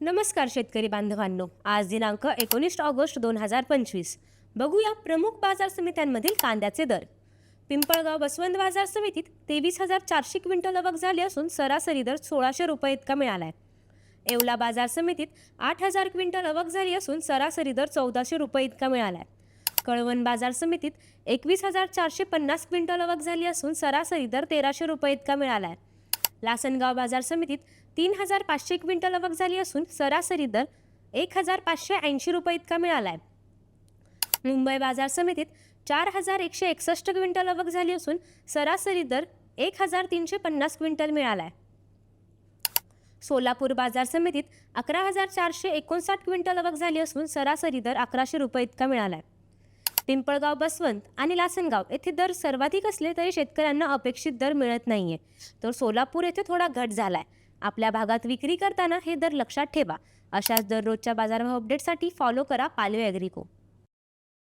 नमस्कार शेतकरी बांधवांनो. आज दिनांक एकोणीस ऑगस्ट दोन हजार पंचवीस. बघूया प्रमुख बाजार समित्यांमधील कांद्याचे दर. पिंपळगाव बसवंत बाजार समितीत तेवीस हजार चारशे क्विंटल आवक झाली असून सरासरी दर सोळाशे रुपये इतका मिळाला आहे येवला बाजार समितीत आठ हजार क्विंटल आवक झाली असून सरासरी दर चौदाशे रुपये इतका मिळाला आहे कळवण बाजार समितीत एकवीस हजार चारशे पन्नास क्विंटल आवक झाली असून सरासरी दर तेराशे रुपये इतका मिळाला आहे लासनगाव बाजार समितीत तीन हजार पाचशे क्विंटल आवक झाली असून सरासरी दर एक हजार पाचशे ऐंशी रुपये इतका मिळाला आहे मुंबई बाजार समितीत चार हजार एकशे एकसष्ट क्विंटल आवक झाली असून सरासरी दर एक हजार तीनशे पन्नास क्विंटल मिळाला आहे सोलापूर बाजार समितीत अकरा हजार चारशे एकोणसाठ क्विंटल आवक झाली असून सरासरी दर अकराशे रुपये इतका मिळाला आहे पिंपळगाव बसवंत आणि लासनगाव येथे दर सर्वाधिक असले तरी शेतकऱ्यांना अपेक्षित दर मिळत नाही आहे तर सोलापूर येथे थोडा घट झाला आहे आपल्या भागात विक्री करताना हे दर लक्षात ठेवा. अशाच दररोजच्या बाजारभाव अपडेटसाठी फॉलो करा पालवे ॲग्रिको